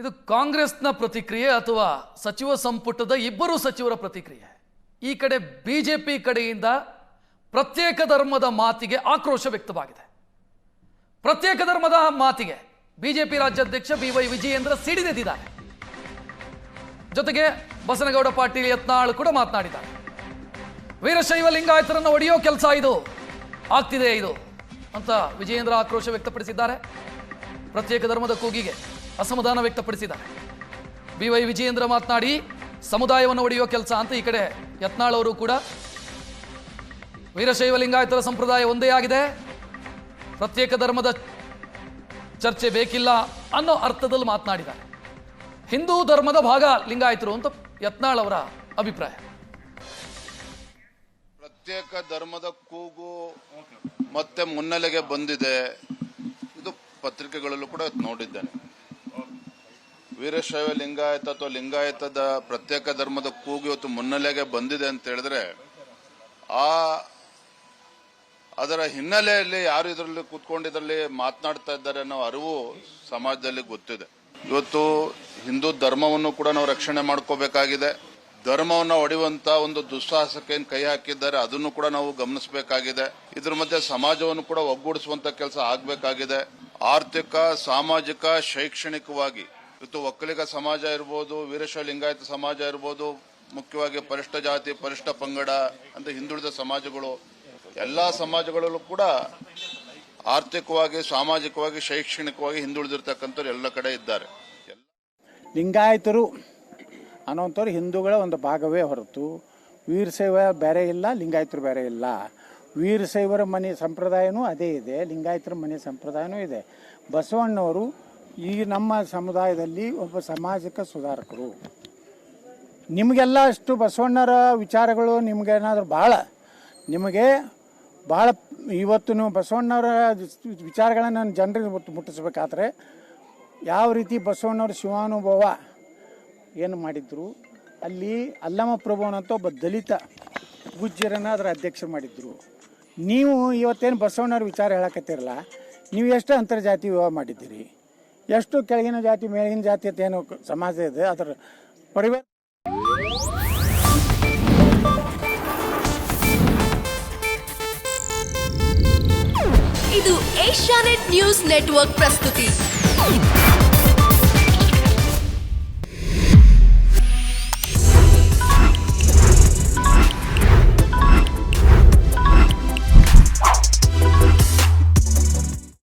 ಇದು ಕಾಂಗ್ರೆಸ್ನ ಪ್ರತಿಕ್ರಿಯೆ ಅಥವಾ ಸಚಿವ ಸಂಪುಟದ ಇಬ್ಬರು ಸಚಿವರ ಪ್ರತಿಕ್ರಿಯೆ? ಈ ಕಡೆ ಬಿಜೆಪಿ ಕಡೆಯಿಂದ ಪ್ರತ್ಯೇಕ ಧರ್ಮದ ಮಾತಿಗೆ ಆಕ್ರೋಶ ವ್ಯಕ್ತವಾಗಿದೆ. ಪ್ರತ್ಯೇಕ ಧರ್ಮದ ಮಾತಿಗೆ ಬಿಜೆಪಿ ರಾಜ್ಯಾಧ್ಯಕ್ಷ ಬಿ ವೈ ವಿಜಯೇಂದ್ರ ಸಿಡಿದೆದ್ದಿದ್ದಾರೆ ಜೊತೆಗೆ ಬಸನಗೌಡ ಪಾಟೀಲ್ ಯತ್ನಾಳ್ ಕೂಡ ಮಾತನಾಡಿದ್ದಾರೆ. ವೀರಶೈವ ಲಿಂಗಾಯತರನ್ನು ಒಡೆಯೋ ಕೆಲಸ ಇದು, ಆಗ್ತಿದೆ ಇದು ಅಂತ ವಿಜಯೇಂದ್ರ ಆಕ್ರೋಶ ವ್ಯಕ್ತಪಡಿಸಿದ್ದಾರೆ. ಪ್ರತ್ಯೇಕ ಧರ್ಮದ ಕೂಗಿಗೆ ಅಸಮಾಧಾನ ವ್ಯಕ್ತಪಡಿಸಿದ್ದಾರೆ. ಬಿ ವೈ ವಿಜಯೇಂದ್ರ ಮಾತನಾಡಿ, ಸಮುದಾಯವನ್ನು ಒಡೆಯುವ ಕೆಲಸ ಅಂತ ಈ ಕಡೆ ಯತ್ನಾಳ್ ಅವರು ಕೂಡ ವೀರಶೈವ ಲಿಂಗಾಯತರ ಸಂಪ್ರದಾಯ ಒಂದೇ ಆಗಿದೆ. ಪ್ರತ್ಯೇಕ ಧರ್ಮದ ಚರ್ಚೆ ಬೇಕಿಲ್ಲ ಅನ್ನೋ ಅರ್ಥದಲ್ಲಿ ಮಾತನಾಡಿದ್ದಾರೆ. ಹಿಂದೂ ಧರ್ಮದ ಭಾಗ ಲಿಂಗಾಯತರು ಅಂತ ಯತ್ನಾಳ್ ಅವರ ಅಭಿಪ್ರಾಯ. ಪ್ರತ್ಯೇಕ ಧರ್ಮದ ಕೂಗು ಮತ್ತೆ ಮುನ್ನೆಲೆಗೆ ಬಂದಿದೆ. ಇದು ಪತ್ರಿಕೆಗಳಲ್ಲೂ ಕೂಡ ನೋಡಿದ್ದೇನೆ. ವೀರಶೈವ ಲಿಂಗಾಯತ ಅಥವಾ ಲಿಂಗಾಯತದ ಪ್ರತ್ಯೇಕ ಧರ್ಮದ ಕೂಗು ಇವತ್ತು ಮುನ್ನೆಲೆಗೆ ಬಂದಿದೆ ಅಂತ ಹೇಳಿದ್ರೆ, ಆ ಅದರ ಹಿನ್ನೆಲೆಯಲ್ಲಿ ಯಾರು ಇದರಲ್ಲಿ ಕೂತ್ಕೊಂಡು ಇದರಲ್ಲಿ ಮಾತನಾಡ್ತಾ ಇದ್ದಾರೆ ಅನ್ನೋ ಅರಿವು ಸಮಾಜದಲ್ಲಿ ಗೊತ್ತಿದೆ. ಇವತ್ತು ಹಿಂದೂ ಧರ್ಮವನ್ನು ಕೂಡ ನಾವು ರಕ್ಷಣೆ ಮಾಡ್ಕೋಬೇಕಾಗಿದೆ. ಧರ್ಮವನ್ನು ಒಡೆಯುವಂತ ಒಂದು ದುಸ್ಸಾಹಸಕ್ಕೆ ಕೈ ಹಾಕಿದ್ದಾರೆ ಅದನ್ನು ಕೂಡ ನಾವು ಗಮನಿಸಬೇಕಾಗಿದೆ. ಇದ್ರ ಮಧ್ಯೆ ಸಮಾಜವನ್ನು ಕೂಡ ಒಗ್ಗೂಡಿಸುವಂತ ಕೆಲಸ ಆಗಬೇಕಾಗಿದೆ. ಆರ್ಥಿಕ, ಸಾಮಾಜಿಕ, ಶೈಕ್ಷಣಿಕವಾಗಿ ಇವತ್ತು ಒಕ್ಕಲಿಗ ಸಮಾಜ ಇರ್ಬೋದು ವೀರಶೈವ ಲಿಂಗಾಯತ ಸಮಾಜ ಇರ್ಬೋದು, ಮುಖ್ಯವಾಗಿ ಪರಿಷ್ಠ ಜಾತಿ, ಪರಿಷ್ಠ ಪಂಗಡ ಅಂತ ಹಿಂದುಳಿದ ಸಮಾಜಗಳು, ಎಲ್ಲ ಸಮಾಜಗಳಲ್ಲೂ ಕೂಡ ಆರ್ಥಿಕವಾಗಿ, ಸಾಮಾಜಿಕವಾಗಿ, ಶೈಕ್ಷಣಿಕವಾಗಿ ಹಿಂದುಳಿದಿರ್ತಕ್ಕಂಥವ್ರು ಎಲ್ಲ ಕಡೆ ಇದ್ದಾರೆ. ಲಿಂಗಾಯತರು ಅನ್ನೋಂಥವ್ರು ಹಿಂದೂಗಳ ಒಂದು ಭಾಗವೇ ಹೊರತು ವೀರಶೈವ ಬೇರೆ ಇಲ್ಲ, ಲಿಂಗಾಯತರು ಬೇರೆ ಇಲ್ಲ. ವೀರಶೈವರ ಮನೆ ಸಂಪ್ರದಾಯನೂ ಅದೇ ಇದೆ, ಲಿಂಗಾಯತರ ಮನೆ ಸಂಪ್ರದಾಯನೂ ಇದೆ. ಬಸವಣ್ಣವರು ಈ ನಮ್ಮ ಸಮುದಾಯದಲ್ಲಿ ಒಬ್ಬ ಸಾಮಾಜಿಕ ಸುಧಾರಕರು. ನಿಮಗೆಲ್ಲ ಅಷ್ಟು ಬಸವಣ್ಣರ ವಿಚಾರಗಳು ನಿಮಗೇನಾದರೂ ಭಾಳ, ನಿಮಗೆ ಭಾಳ ಇವತ್ತು ನೀವು ಬಸವಣ್ಣವರ ವಿಚಾರಗಳನ್ನು ಜನರಿಗೆ ಮುಟ್- ಮುಟ್ಟಿಸ್ಬೇಕಾದ್ರೆ ಯಾವ ರೀತಿ ಬಸವಣ್ಣವ್ರ ಶಿವಾನುಭವ ಏನು ಮಾಡಿದ್ರು, ಅಲ್ಲಿ ಅಲ್ಲಮ ಪ್ರಭುವನಂತ ಒಬ್ಬ ದಲಿತ ಗುಜ್ಜರನ್ನು ಅದರ ಅಧ್ಯಕ್ಷ ಮಾಡಿದ್ರು. ನೀವು ಇವತ್ತೇನು ಬಸವಣ್ಣವ್ರ ವಿಚಾರ ಹೇಳಕತ್ತಿರಲ್ಲ, ನೀವು ಎಷ್ಟು ಅಂತರ್ಜಾತಿ ವಿವಾಹ ಮಾಡಿದ್ದೀರಿ? ಎಷ್ಟು ಕೆಳಗಿನ ಜಾತಿ, ಮೇಲಿನ ಜಾತಿ ಅಂತ ಏನು ಸಮಾಜ ಇದೆ, ಅದರ ಪರಿವರ್ ಇದು ಏಷ್ಯಾನೆಟ್ ನ್ಯೂಸ್ ನೆಟ್ವರ್ಕ್ ಪ್ರಸ್ತುತಿ.